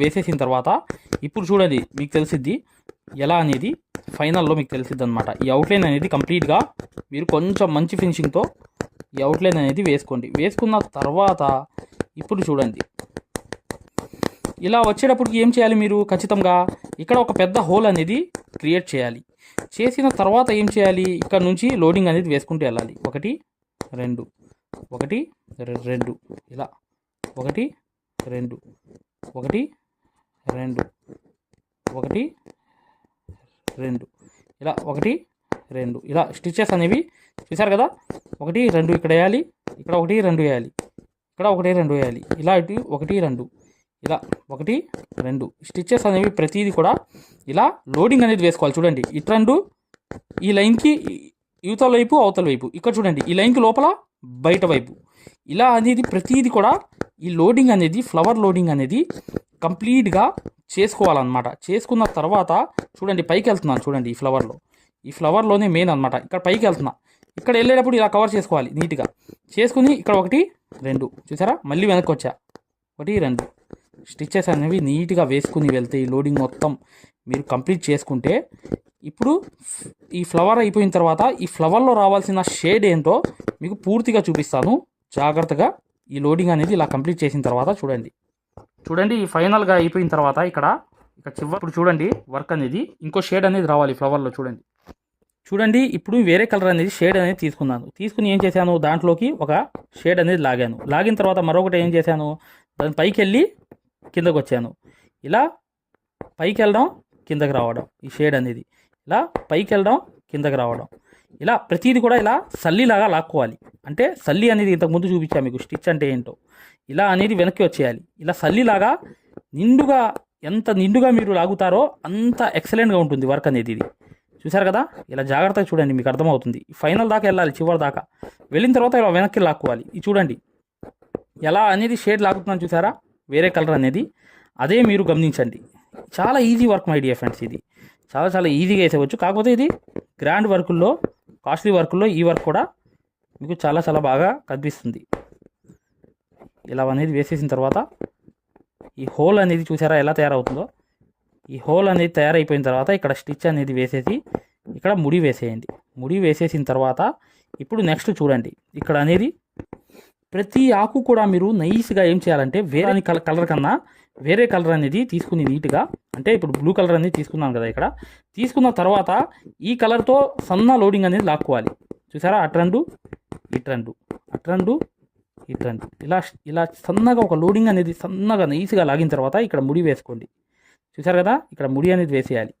వేసేసిన తర్వాత ఇప్పుడు చూడండి మీకు తెలిసిద్ది ఎలా అనేది ఫైనల్లో మీకు తెలిసిద్ది అనమాట ఈ అవుట్లైన్ అనేది కంప్లీట్గా మీరు కొంచెం మంచి ఫినిషింగ్తో ఈ అవుట్లైన్ అనేది వేసుకోండి. వేసుకున్న తర్వాత ఇప్పుడు చూడండి. ఇలా వచ్చేటప్పటికి ఏం చేయాలి మీరు? ఖచ్చితంగా ఇక్కడ ఒక పెద్ద హోల్ అనేది క్రియేట్ చేయాలి. చేసిన తర్వాత ఏం చేయాలి? ఇక్కడ నుంచి లోడింగ్ అనేది వేసుకుంటూ వెళ్ళాలి. ఒకటి రెండు. ఒకటి రెండు. ఇలా. ఒకటి రెండు. ఒకటి రెండు. ఒకటి రెండు. ఇలా ఒకటి రెండు. ఇలా స్టిచెస్ అనేవి చూసారు కదా? ఒకటి రెండు ఇక్కడ వేయాలి. ఇక్కడ ఒకటి రెండు వేయాలి. ఇక్కడ ఒకటి రెండు వేయాలి. ఇలా ఇటు ఒకటి రెండు. ఇలా ఒకటి రెండు. స్టిచెస్ అనేవి ప్రతిదీ కూడా ఇలా లోడింగ్ అనేది వేసుకోవాలి. చూడండి. ఇటు రెండు ఈ లైన్కి యువతల వైపు అవతల వైపు. ఇక్కడ చూడండి. ఈ లైన్కి లోపల బయట వైపు. ఇలా అనేది ప్రతిదీ కూడా ఈ లోడింగ్ అనేది ఫ్లవర్ లోడింగ్ అనేది కంప్లీట్గా చేసుకోవాలన్నమాట. చేసుకున్న తర్వాత చూడండి పైకి వెళ్తున్నాను చూడండి ఈ ఫ్లవర్లో. ఈ ఫ్లవర్లోనే మెయిన్ అనమాట ఇక్కడ పైకి వెళ్తున్నా ఇక్కడ వెళ్ళేటప్పుడు ఇలా కవర్ చేసుకోవాలి నీట్గా. చేసుకుని ఇక్కడ ఒకటి రెండు. చూసారా? మళ్ళీ వెనక్కి వచ్చా ఒకటి రెండు. స్టిచ్చెస్ అనేవి నీట్గా వేసుకుని వెళ్తే ఈ లోడింగ్ మొత్తం మీరు కంప్లీట్ చేసుకుంటే ఇప్పుడు ఈ ఫ్లవర్ అయిపోయిన తర్వాత ఈ ఫ్లవర్లో రావాల్సిన షేడ్ ఏంటో మీకు పూర్తిగా చూపిస్తాను. జాగ్రత్తగా ఈ లోడింగ్ అనేది ఇలా కంప్లీట్ చేసిన తర్వాత చూడండి. చూడండి ఈ ఫైనల్గా అయిపోయిన తర్వాత ఇక్కడ ఇక్కడ చివరి ఇప్పుడు చూడండి వర్క్ అనేది ఇంకో షేడ్ అనేది రావాలి ఫ్లవర్లో చూడండి. చూడండి ఇప్పుడు వేరే కలర్ అనేది షేడ్ అనేది తీసుకున్నాను. తీసుకుని ఏం చేశాను దాంట్లోకి ఒక షేడ్ అనేది లాగాను. లాగిన తర్వాత మరొకటి ఏం చేశాను దాని పైకి వెళ్ళి కిందకు వచ్చాను. ఇలా పైకి వెళ్ళడం కిందకి రావడం ఈ షేడ్ అనేది. ఇలా పైకి వెళ్ళడం కిందకి రావడం. ఇలా ప్రతిదీ కూడా ఇలా సల్లిలాగా లాక్కోవాలి. అంటే సల్లి అనేది ఇంతకుముందు చూపించాను మీకు స్టిచ్ అంటే ఏంటో. ఇలా అనేది వెనక్కి వచ్చేయాలి. ఇలా సల్లిలాగా నిండుగా ఎంత నిండుగా మీరు లాగుతారో అంత ఎక్సలెంట్గా ఉంటుంది వర్క్ అనేది ఇది. చూసారు కదా? ఇలా జాగ్రత్తగా చూడండి మీకు అర్థమవుతుంది. ఫైనల్ దాకా వెళ్ళాలి చివరి దాకా. వెళ్ళిన తర్వాత ఇలా వెనక్కి లాక్కోవాలి. ఇది చూడండి. ఎలా అనేది షేడ్ లాగుతున్నాను చూసారా వేరే కలర్ అనేది. అదే మీరు గమనించండి. చాలా easy work my dear friends ఇది. చాలా చాలా ఈజీగా వేసేవచ్చు కాకపోతే ఇది గ్రాండ్ వర్కుల్లో కాస్ట్లీ వర్క్లో ఈ వర్క్ కూడా మీకు చాలా చాలా బాగా కనిపిస్తుంది. ఇలా అనేది వేసేసిన తర్వాత ఈ హోల్ అనేది చూసారా ఎలా తయారవుతుందో? ఈ హోల్ అనేది తయారైపోయిన తర్వాత ఇక్కడ స్టిచ్ అనేది వేసేసి ఇక్కడ ముడి వేసేయండి. ముడి వేసేసిన తర్వాత ఇప్పుడు నెక్స్ట్ చూడండి. ఇక్కడ అనేది ప్రతి ఆకు కూడా మీరు నైస్గా ఏం చేయాలంటే వేరే కలర్ కలర్ కన్నా వేరే కలర్ అనేది తీసుకుని నీట్గా అంటే ఇప్పుడు బ్లూ కలర్ అనేది తీసుకున్నాను కదా ఇక్కడ తీసుకున్న తర్వాత ఈ కలర్తో సన్న లోడింగ్ అనేది లాక్కోవాలి. చూసారా? అట్రండు ఇట్రండు అట్రండు ఇట్రండు ఇలా ఇలా సన్నగా ఒక లోడింగ్ అనేది సన్నగా నైస్గా లాగిన తర్వాత ఇక్కడ ముడి వేసుకోండి. చూసారు కదా? ఇక్కడ ముడి అనేది వేసేయాలి.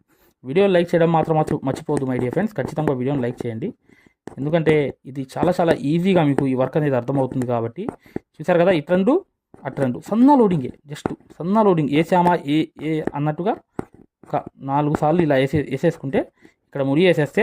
వీడియో లైక్ చేయడం మాత్రం మాత్రం మర్చిపోదు మై డియర్ ఫ్రెండ్స్ ఖచ్చితంగా వీడియోని లైక్ చేయండి. ఎందుకంటే ఇది చాలా చాలా ఈజీగా మీకు ఈ వర్క్ అనేది అర్థమవుతుంది కాబట్టి. చూసారు కదా? ఇట్రండు అట్రండు సన్న లోడింగే. జస్ట్ సన్న లోడింగ్. వేసామా ఏ ఏ అన్నట్టుగా ఒక నాలుగు సార్లు ఇలా వేసే వేసేసుకుంటే ఇక్కడ ముడి వేసేస్తే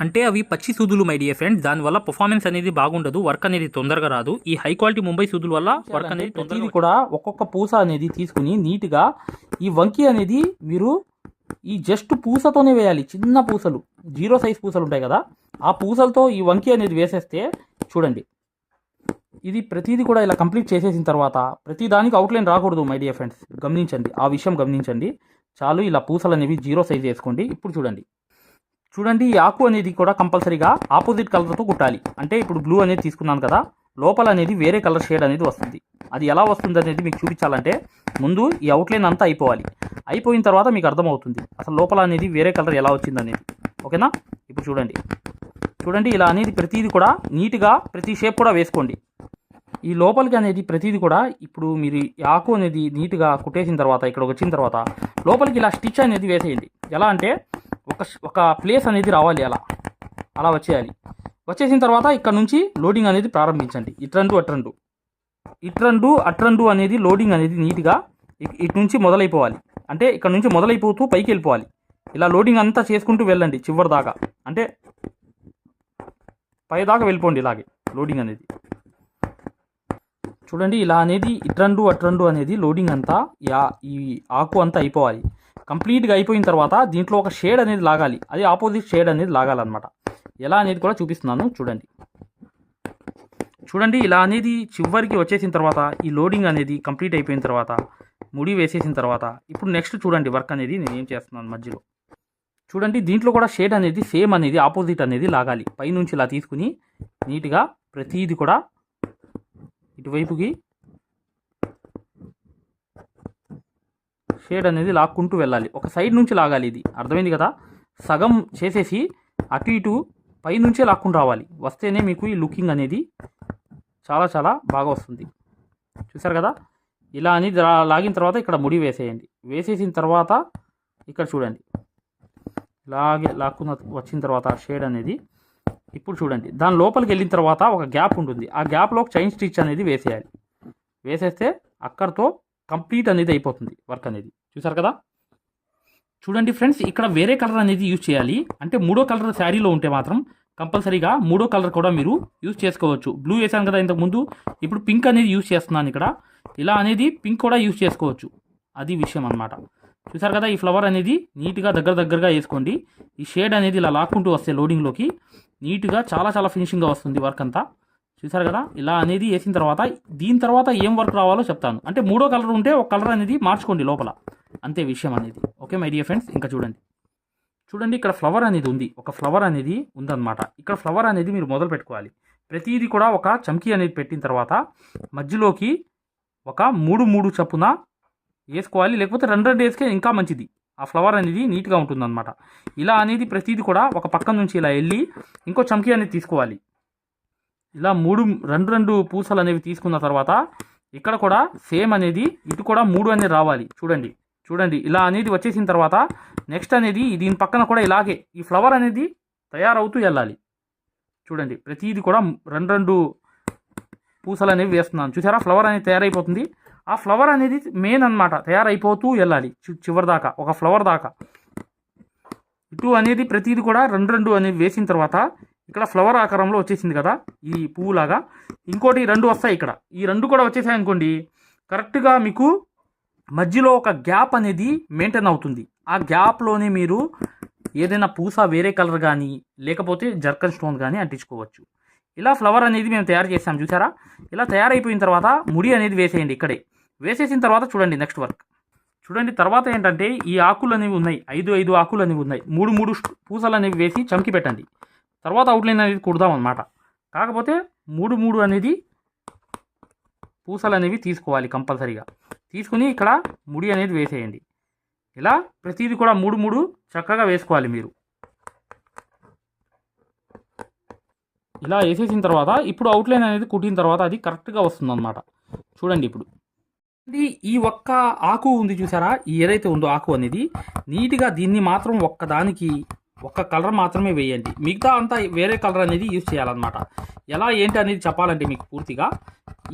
అంటే అవి పచ్చి సూదులు మై డియర్ ఫ్రెండ్స్ దానివల్ల పర్ఫార్మెన్స్ అనేది బాగుండదు వర్క్ అనేది తొందరగా రాదు. ఈ హై క్వాలిటీ ముంబై సూదుల వల్ల వర్క్ అనేది తొందరగా కూడా ఒక్కొక్క పూస అనేది తీసుకుని నీట్గా ఈ వంకి అనేది మీరు ఈ జస్ట్ పూసతోనే వేయాలి చిన్న పూసలు. జీరో సైజ్ పూసలు ఉంటాయి కదా ఆ పూసలతో ఈ వంకి అనేది వేసేస్తే చూడండి. ఇది ప్రతిదీ కూడా ఇలా కంప్లీట్ చేసేసిన తర్వాత ప్రతి దానికి అవుట్లైన్ రాకూడదు మై డియర్ ఫ్రెండ్స్ గమనించండి ఆ విషయం గమనించండి. చాలు ఇలా పూసలు అనేవి జీరో సైజ్ వేసుకోండి. ఇప్పుడు చూడండి. చూడండి ఈ ఆకు అనేది కూడా కంపల్సరీగా ఆపోజిట్ కలర్తో కుట్టాలి. అంటే ఇప్పుడు బ్లూ అనేది తీసుకున్నాను కదా లోపల అనేది వేరే కలర్ షేడ్ అనేది వస్తుంది. అది ఎలా వస్తుంది అనేది మీకు చూపించాలంటే ముందు ఈ అవుట్లైన్ అంతా అయిపోవాలి. అయిపోయిన తర్వాత మీకు అర్థమవుతుంది అసలు లోపల అనేది వేరే కలర్ ఎలా వచ్చింది అనేది. ఓకేనా? ఇప్పుడు చూడండి. చూడండి ఇలా అనేది ప్రతిదీ కూడా నీట్గా ప్రతి షేప్ కూడా వేసుకోండి. ఈ లోపలికి అనేది ప్రతిదీ కూడా ఇప్పుడు మీరు ఈ ఆకు అనేది నీట్గా కుట్టేసిన తర్వాత ఇక్కడ వచ్చిన తర్వాత లోపలికి ఇలా స్టిచ్ అనేది వేసేయండి. ఎలా అంటే ఒక ఒక ప్లేస్ అనేది రావాలి అలా. అలా వచ్చేయాలి. వచ్చేసిన తర్వాత ఇక్కడ నుంచి లోడింగ్ అనేది ప్రారంభించండి. ఇట్రండు అట్రండు. ఇట్రండు అట్రండు అనేది లోడింగ్ అనేది నీట్గా ఇటు నుంచి మొదలైపోవాలి. అంటే ఇక్కడ నుంచి మొదలైపోతూ పైకి వెళ్ళిపోవాలి. ఇలా లోడింగ్ అంతా చేసుకుంటూ వెళ్ళండి చివరి దాకా అంటే పై దాకా వెళ్ళిపోండి ఇలాగే లోడింగ్ అనేది. చూడండి ఇలా అనేది ఇట్రండు అట్రండు అనేది లోడింగ్ అంతా యా ఈ ఆకు అంతా అయిపోవాలి. కంప్లీట్గా అయిపోయిన తర్వాత దీంట్లో ఒక షేడ్ అనేది లాగాలి. అది ఆపోజిట్ షేడ్ అనేది లాగాలన్నమాట. ఎలా అనేది కూడా చూపిస్తున్నాను. చూడండి. చూడండి ఇలా అనేది చివరికి వచ్చేసిన తర్వాత ఈ లోడింగ్ అనేది కంప్లీట్ అయిపోయిన తర్వాత ముడి వేసేసిన తర్వాత ఇప్పుడు నెక్స్ట్ చూడండి వర్క్ అనేది నేను ఏం చేస్తున్నాను మధ్యలో. చూడండి దీంట్లో కూడా షేడ్ అనేది సేమ్ అనేది ఆపోజిట్ అనేది లాగాలి. పైనుంచి ఇలా తీసుకుని నీట్గా ప్రతిదీ కూడా ఇటువైపుకి షేడ్ అనేది లాక్కుంటూ వెళ్ళాలి. ఒక సైడ్ నుంచి లాగాలి ఇది. అర్థమైంది కదా? సగం చేసేసి అటు ఇటు పై నుంచే లాక్కుంటూ రావాలి. వస్తేనే మీకు ఈ లుకింగ్ అనేది చాలా చాలా బాగా వస్తుంది. చూసారు కదా? ఇలా అని లాగిన తర్వాత ఇక్కడ ముడి వేసేయండి. వేసేసిన తర్వాత ఇక్కడ చూడండి. ఇలాగే లాక్కున్న వచ్చిన తర్వాత షేడ్ అనేది ఇప్పుడు చూడండి. దాని లోపలికి వెళ్ళిన తర్వాత ఒక గ్యాప్ ఉంటుంది. ఆ గ్యాప్లో ఒక చైన్ స్టిచ్ అనేది వేసేయాలి. వేసేస్తే అక్కడితో కంప్లీట్ అనేది అయిపోతుంది వర్క్ అనేది. చూసారు కదా? చూడండి ఫ్రెండ్స్ ఇక్కడ వేరే కలర్ అనేది యూజ్ చేయాలి. అంటే మూడో కలర్ శారీలో ఉంటే మాత్రం కంపల్సరీగా మూడో కలర్ కూడా మీరు యూజ్ చేసుకోవచ్చు. బ్లూ వేసాను కదా ఇంతకుముందు ఇప్పుడు పింక్ అనేది యూజ్ చేస్తున్నాను ఇక్కడ. ఇలా అనేది పింక్ కూడా యూజ్ చేసుకోవచ్చు. అది విషయం అన్నమాట. చూసారు కదా ఈ ఫ్లవర్ అనేది నీట్గా దగ్గర దగ్గరగా వేసుకోండి. ఈ షేడ్ అనేది ఇలా లాక్కుంటూ వస్తే లోడింగ్లోకి నీట్గా చాలా చాలా ఫినిషింగ్గా వస్తుంది వర్క్ అంతా. చూసారు కదా? ఇలా అనేది వేసిన తర్వాత దీని తర్వాత ఏం వర్క్ రావాలో చెప్తాను. అంటే మూడో కలర్ ఉంటే ఒక కలర్ అనేది మార్చుకోండి లోపల. అంతే విషయం అనేది. ఓకే మై డియర్ ఫ్రెండ్స్ ఇంకా చూడండి. చూడండి ఇక్కడ ఫ్లవర్ అనేది ఉంది. ఒక ఫ్లవర్ అనేది ఉందన్నమాట. ఇక్కడ ఫ్లవర్ అనేది మీరు మొదలు పెట్టుకోవాలి. ప్రతిదీ కూడా ఒక చమ్కీ అనేది పెట్టిన తర్వాత మధ్యలోకి ఒక మూడు మూడు చప్పున వేసుకోవాలి. లేకపోతే రెండు రెండు వేసుకే ఇంకా మంచిది. ఆ ఫ్లవర్ అనేది నీట్గా ఉంటుందన్నమాట. ఇలా అనేది ప్రతిదీ కూడా ఒక పక్క నుంచి ఇలా వెళ్ళి ఇంకో చమ్కీ అనేది తీసుకోవాలి. ఇలా మూడు రెండు రెండు పూసలు అనేవి తీసుకున్న తర్వాత ఇక్కడ కూడా సేమ్ అనేది ఇటు కూడా మూడు అనేది రావాలి. చూడండి చూడండి. ఇలా అనేది వచ్చేసిన తర్వాత నెక్స్ట్ అనేది దీని పక్కన కూడా ఇలాగే ఈ ఫ్లవర్ అనేది తయారవుతూ వెళ్ళాలి. చూడండి ప్రతిదీ కూడా రెండు రెండు పూసలు అనేవి వేస్తున్నాను. చూసారా? ఫ్లవర్ అనేది తయారైపోతుంది. ఆ ఫ్లవర్ అనేది మెయిన్ అన్నమాట. తయారైపోతూ వెళ్ళాలి. చి- చివరి దాకా ఒక ఫ్లవర్ దాకా. ఇటు అనేది ప్రతిదీ కూడా రెండు రెండు అనేవి వేసిన తర్వాత ఇక్కడ ఫ్లవర్ ఆకారంలో వచ్చేసింది కదా ఈ పువ్వులాగా. ఇంకోటి రెండు వస్తాయి ఇక్కడ. ఈ రెండు కూడా వచ్చేసాయి అనుకోండి. కరెక్ట్గా మీకు మధ్యలో ఒక గ్యాప్ అనేది మెయింటైన్ అవుతుంది. ఆ గ్యాప్లోనే మీరు ఏదైనా పూస వేరే కలర్ కానీ లేకపోతే జర్కన్ స్టోన్ కానీ అంటించుకోవచ్చు. ఇలా ఫ్లవర్ అనేది మేము తయారు చేసాం చూసారా ఇలా తయారైపోయిన తర్వాత ముడి అనేది వేసేయండి ఇక్కడే. వేసేసిన తర్వాత చూడండి నెక్స్ట్ వర్క్ చూడండి తర్వాత ఏంటంటే ఈ ఆకులు అనేవి ఉన్నాయి. ఐదు ఐదు ఆకులు అనేవి ఉన్నాయి. మూడు మూడు పూసలు అనేవి వేసి చమకి పెట్టండి. తర్వాత అవుట్లైన్ అనేది కుడదాం అనమాట కాకపోతే మూడు మూడు అనేది పూసలు అనేవి తీసుకోవాలి కంపల్సరీగా. తీసుకుని ఇక్కడ ముడి అనేది వేసేయండి. ఇలా ప్రతిదీ కూడా మూడు మూడు చక్కగా వేసుకోవాలి మీరు. ఇలా వేసేసిన తర్వాత ఇప్పుడు అవుట్లైన్ అనేది కుట్టిన తర్వాత అది కరెక్ట్గా వస్తుంది చూడండి ఇప్పుడు. ఇది ఈ ఒక్క ఆకు ఉంది చూసారా? ఏదైతే ఉందో ఆకు అనేది నీట్గా దీన్ని మాత్రం ఒక్కదానికి ఒక్క కలర్ మాత్రమే వేయండి. మిగతా అంతా వేరే కలర్ అనేది యూజ్ చేయాలన్నమాట. ఎలా ఏంటి అనేది చెప్పాలంటే మీకు పూర్తిగా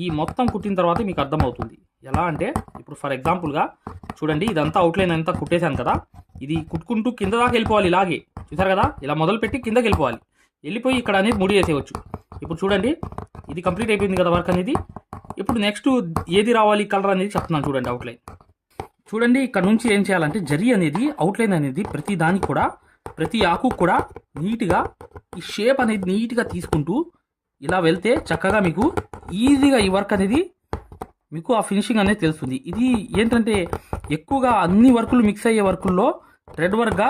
ఈ మొత్తం కుట్టిన తర్వాత మీకు అర్థమవుతుంది. ఎలా అంటే ఇప్పుడు ఫర్ ఎగ్జాంపుల్గా చూడండి ఇదంతా అవుట్లైన్ అంతా కుట్టేశాను కదా. ఇది కుట్టుకుంటూ కింద దాకా వెళ్ళిపోవాలి ఇలాగే. చూసారు కదా? ఇలా మొదలుపెట్టి కిందకి వెళ్ళిపోవాలి. వెళ్ళిపోయి ఇక్కడ అనేది ముడి వేసేయచ్చు. ఇప్పుడు చూడండి ఇది కంప్లీట్ అయిపోయింది కదా వర్క్ అనేది. ఇప్పుడు నెక్స్ట్ ఏది రావాలి కలర్ అనేది చెప్తున్నాను చూడండి అవుట్లైన్ చూడండి ఇక్కడ నుంచి ఏం చేయాలంటే జరి అనేది అవుట్లైన్ అనేది ప్రతి దానికి కూడా ప్రతి ఆకు కూడా నీట్గా ఈ షేప్ అనేది నీట్గా తీసుకుంటూ ఇలా వెళ్తే చక్కగా మీకు ఈజీగా ఈ వర్క్ అనేది మీకు ఆ ఫినిషింగ్ అనేది తెలుస్తుంది. ఇది ఏంటంటే ఎక్కువగా అన్ని వర్కులు మిక్స్ అయ్యే వర్కుల్లో రెడ్ వర్క్గా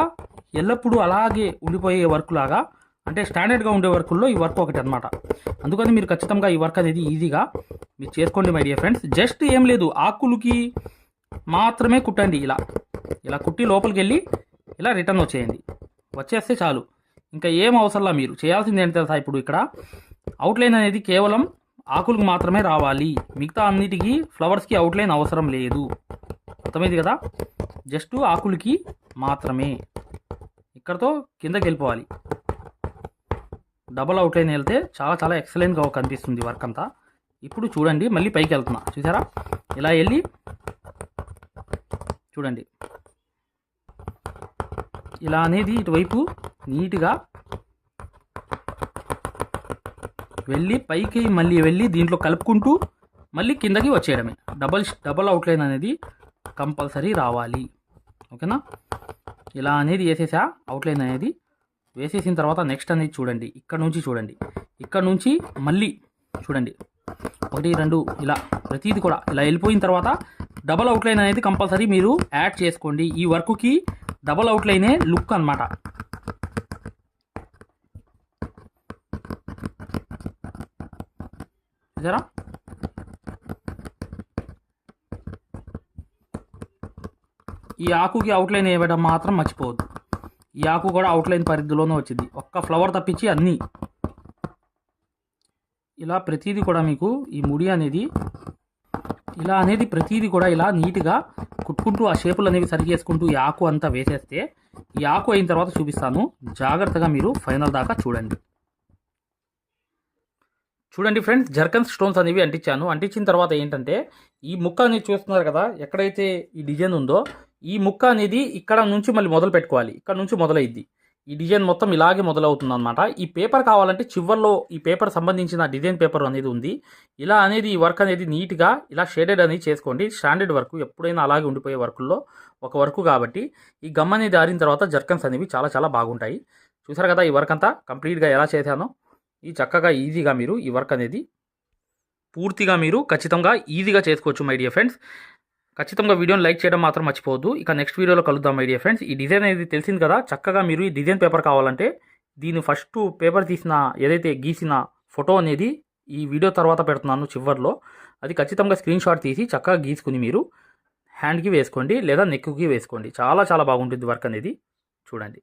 ఎల్లప్పుడూ అలాగే ఉండిపోయే వర్క్ లాగా అంటే స్టాండర్డ్గా ఉండే వర్కుల్లో ఈ వర్క్ ఒకటి అనమాట అందుకని మీరు ఖచ్చితంగా ఈ వర్క్ అనేది ఈజీగా మీరు చేసుకోండి మై డియర్ ఫ్రెండ్స్ జస్ట్ ఏం లేదు ఆకులకి మాత్రమే కుట్టండి. ఇలా ఇలా కుట్టి లోపలికి వెళ్ళి ఇలా రిటర్న్ వచ్చేయండి. వచ్చేస్తే చాలు. ఇంకా ఏం అవసరంలా మీరు? చేయాల్సింది ఏంటి తెలుసా ఇప్పుడు ఇక్కడ? అవుట్లైన్ అనేది కేవలం ఆకులకు మాత్రమే రావాలి. మిగతా అన్నిటికీ ఫ్లవర్స్కి అవుట్లైన్ అవసరం లేదు. అర్థమైంది కదా? జస్ట్ ఆకులకి మాత్రమే. ఇక్కడతో కిందకి వెళ్ళిపోవాలి. డబల్ అవుట్లైన్ వెళ్తే చాలా చాలా ఎక్సలెంట్గా కనిపిస్తుంది వర్క్ అంతా. ఇప్పుడు చూడండి మళ్ళీ పైకి వెళ్తున్నా. చూసారా? ఇలా వెళ్ళి చూడండి. ఇలా అనేది ఇటువైపు నీట్గా వెళ్ళి పైకి మళ్ళీ వెళ్ళి దీంట్లో కలుపుకుంటూ మళ్ళీ కిందకి వచ్చేయడమే. డబల్ డబల్ అవుట్లైన్ అనేది కంపల్సరీ రావాలి. ఓకేనా? ఇలా అనేది వేసేసా అవుట్లైన్ అనేది. వేసేసిన తర్వాత నెక్స్ట్ అనేది చూడండి. ఇక్కడ నుంచి చూడండి. ఇక్కడ నుంచి మళ్ళీ చూడండి. ఒకటి రెండు ఇలా ప్రతిదీ కూడా ఇలా వెళ్ళిపోయిన తర్వాత డబల్ అవుట్లైన్ అనేది కంపల్సరీ మీరు యాడ్ చేసుకోండి. ఈ వర్క్కి డబల్ అవుట్లైనే లుక్ అన్నమాట. చూసారా? ఈ ఆకుకి అవుట్లైన్ వేయడం మాత్రం మర్చిపోవద్దు. ఈ ఆకు కూడా అవుట్లైన్ పరిధిలోనే వచ్చింది. ఒక్క ఫ్లవర్ తప్పించి అన్నీ. ఇలా ప్రతిదీ కూడా మీకు ఈ ముడి అనేది ఇలా అనేది ప్రతిదీ కూడా ఇలా నీట్గా కుట్టుకుంటూ ఆ షేపులు అనేవి సరి చేసుకుంటూ ఈ ఆకు అంతా వేసేస్తే ఈ ఆకు అయిన తర్వాత చూపిస్తాను. జాగ్రత్తగా మీరు ఫైనల్ దాకా చూడండి. చూడండి ఫ్రెండ్స్ జర్కన్ స్టోన్స్ అనేవి అంటించాను. అంటించిన తర్వాత ఏంటంటే ఈ ముక్క అనేది చూస్తున్నారు కదా ఎక్కడైతే ఈ డిజైన్ ఉందో ఈ ముక్క అనేది ఇక్కడ నుంచి మళ్ళీ మొదలు పెట్టుకోవాలి. ఇక్కడ నుంచి మొదలైద్ది. ఈ డిజైన్ మొత్తం ఇలాగే మొదలవుతుంది అనమాట ఈ పేపర్ కావాలంటే చివర్లో ఈ పేపర్ సంబంధించిన డిజైన్ పేపర్ అనేది ఉంది. ఇలా అనేది ఈ వర్క్ అనేది నీట్గా ఇలా షేడెడ్ అనేది చేసుకోండి. స్టాండర్డ్ వర్క్ ఎప్పుడైనా అలాగే ఉండిపోయే వర్కుల్లో ఒక వర్క్ కాబట్టి ఈ గమ్ అనేది ఆరిన తర్వాత జర్కన్స్ అనేవి చాలా చాలా బాగుంటాయి. చూసారు కదా ఈ వర్క్ అంతా? కంప్లీట్గా ఎలా చేశానో? ఈ చక్కగా ఈజీగా మీరు ఈ వర్క్ అనేది పూర్తిగా మీరు ఖచ్చితంగా ఈజీగా చేసుకోవచ్చు మై డియర్ ఫ్రెండ్స్. ఖచ్చితంగా వీడియోని లైక్ చేయడం మాత్రం మర్చిపోవద్దు. ఇక నెక్స్ట్ వీడియోలో కలుద్దాం ఐడియా ఫ్రెండ్స్ ఈ డిజైన్ అనేది తెలిసింది కదా? చక్కగా మీరు ఈ డిజైన్ పేపర్ కావాలంటే దీని ఫస్ట్ పేపర్ తీసిన ఏదైతే గీసిన ఫోటో అనేది ఈ వీడియో తర్వాత పెడుతున్నాను చివరిలో. అది ఖచ్చితంగా స్క్రీన్ షాట్ తీసి చక్కగా గీసుకుని మీరు హ్యాండ్కి వేసుకోండి లేదా నెక్కి వేసుకోండి. చాలా చాలా బాగుంటుంది వర్క్ అనేది. చూడండి.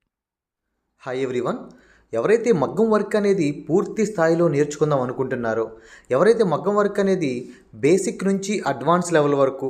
హాయ్ ఎవ్రీవన్ ఎవరైతే మగ్గం వర్క్ అనేది పూర్తి స్థాయిలో నేర్చుకుందాం అనుకుంటున్నారో ఎవరైతే మగ్గం వర్క్ అనేది బేసిక్ నుంచి అడ్వాన్స్ లెవెల్ వరకు